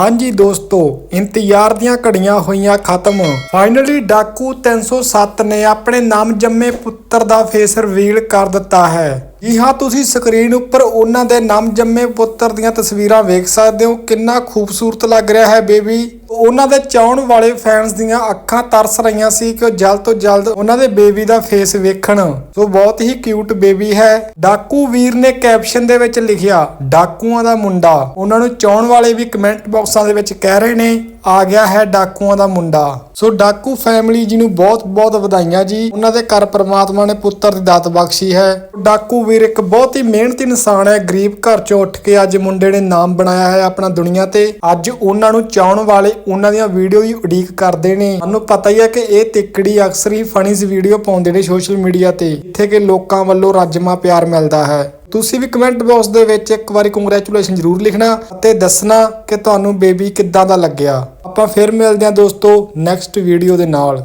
ਹਾਂਜੀ ਦੋਸਤੋ, ਇੰਤਜ਼ਾਰ ਦੀਆਂ ਘੜੀਆਂ ਹੋਈਆਂ ਖਤਮ। ਫਾਈਨਲੀ ਡਾਕੂ 307 ਨੇ ਆਪਣੇ ਨਾਮ ਜੰਮੇ ਪੁੱਤਰ ਦਾ ਫੇਸ ਰਿਵੀਲ ਕਰ ਦਿੱਤਾ ਹੈ। ਜੀ ਹਾਂ, ਤੁਸੀਂ ਸਕਰੀਨ ਉੱਪਰ ਉਹਨਾਂ ਦੇ ਨਾਮ ਜੰਮੇ ਪੁੱਤਰ ਦੀਆਂ ਤਸਵੀਰਾਂ ਵੇਖ ਸਕਦੇ ਹੋ। ਕਿੰਨਾ ਖੂਬਸੂਰਤ ਲੱਗ ਰਿਹਾ ਹੈ ਬੇਬੀ ਉਹਨਾਂ ਦੇ ਚਾਹਣ ਵਾਲੇ ਫੈਨਸ ਦੀਆਂ ਅੱਖਾਂ ਤਰਸ ਰਹੀਆਂ ਸੀ ਕਿ ਉਹ ਜਲਦ ਤੋਂ ਜਲਦ ਉਹਨਾਂ ਦੇ ਬੇਬੀ ਦਾ ਫੇਸ ਵੇਖਣ। ਸੋ ਬਹੁਤ ਹੀ ਕਿਊਟ ਬੇਬੀ ਹੈ। ਡਾਕੂ ਵੀਰ ਨੇ ਕੈਪਸ਼ਨ ਦੇ ਵਿੱਚ ਲਿਖਿਆ, ਡਾਕੂਆਂ ਦਾ ਮੁੰਡਾ। ਉਹਨਾਂ ਨੂੰ ਚਾਹਣ ਵਾਲੇ ਵੀ ਕਮੈਂਟ ਬਾਕਸਾਂ ਦੇ ਵਿੱਚ ਕਹਿ ਰਹੇ ਨੇ। ਆ ਗਿਆ ਹੈ ਡਾਕੂਆਂ ਦਾ ਮੁੰਡਾ। ਸੋ ਡਾਕੂ ਫੈਮਿਲੀ ਜੀ ਨੂੰ ਬਹੁਤ ਬਹੁਤ ਵਧਾਈਆਂ ਜੀ। ਉਹਨਾਂ ਦੇ ਘਰ ਪ੍ਰਮਾਤਮਾ ਨੇ ਪੁੱਤਰ ਦੀ ਦਾਤ ਬਖਸ਼ੀ ਹੈ। ਡਾਕੂ ਵੀਰ ਇੱਕ ਬਹੁਤ ਹੀ ਮਿਹਨਤੀ ਇਨਸਾਨ ਹੈ। ਗਰੀਬ ਘਰ ਚੋਂ ਉੱਠ ਕੇ ਅੱਜ ਮੁੰਡੇ ਨੇ ਨਾਮ ਬਣਾਇਆ ਹੈ ਆਪਣਾ ਦੁਨੀਆ ਤੇ। ਅੱਜ ਉਹਨਾਂ ਨੂੰ ਚਾਹਣ ਵਾਲੇ ਉਹਨਾਂ ਦੀਆਂ ਵੀਡੀਓ ਦੀ ਉਡੀਕ ਕਰਦੇ ਨੇ। ਤੁਹਾਨੂੰ ਪਤਾ ਹੀ ਹੈ ਕਿ ਇਹ ਤਿੱਕੜੀ ਅਕਸਰ ਹੀ ਫਨੀਜ਼ ਵੀਡੀਓ ਪਾਉਂਦੇ ਨੇ ਸੋਸ਼ਲ ਮੀਡੀਆ ਤੇ। ਇੱਥੇ ਕਿ ਲੋਕਾਂ ਵੱਲੋਂ ਰੱਜਮਾ ਪਿਆਰ ਮਿਲਦਾ ਹੈ। ਤੁਸੀਂ ਵੀ ਕਮੈਂਟ ਬਾਕਸ ਦੇ ਵਿੱਚ ਇੱਕ ਵਾਰੀ ਕੰਗ੍ਰੈਚੁਲੇਸ਼ਨ ਜ਼ਰੂਰ ਲਿਖਣਾ ਅਤੇ ਦੱਸਣਾ ਕਿ ਤੁਹਾਨੂੰ ਬੇਬੀ ਕਿੱਦਾਂ ਦਾ ਲੱਗਿਆ। ਆਪਾਂ ਫਿਰ ਮਿਲਦੇ ਹਾਂ ਦੋਸਤੋ ਨੈਕਸਟ ਵੀਡੀਓ ਦੇ ਨਾਲ।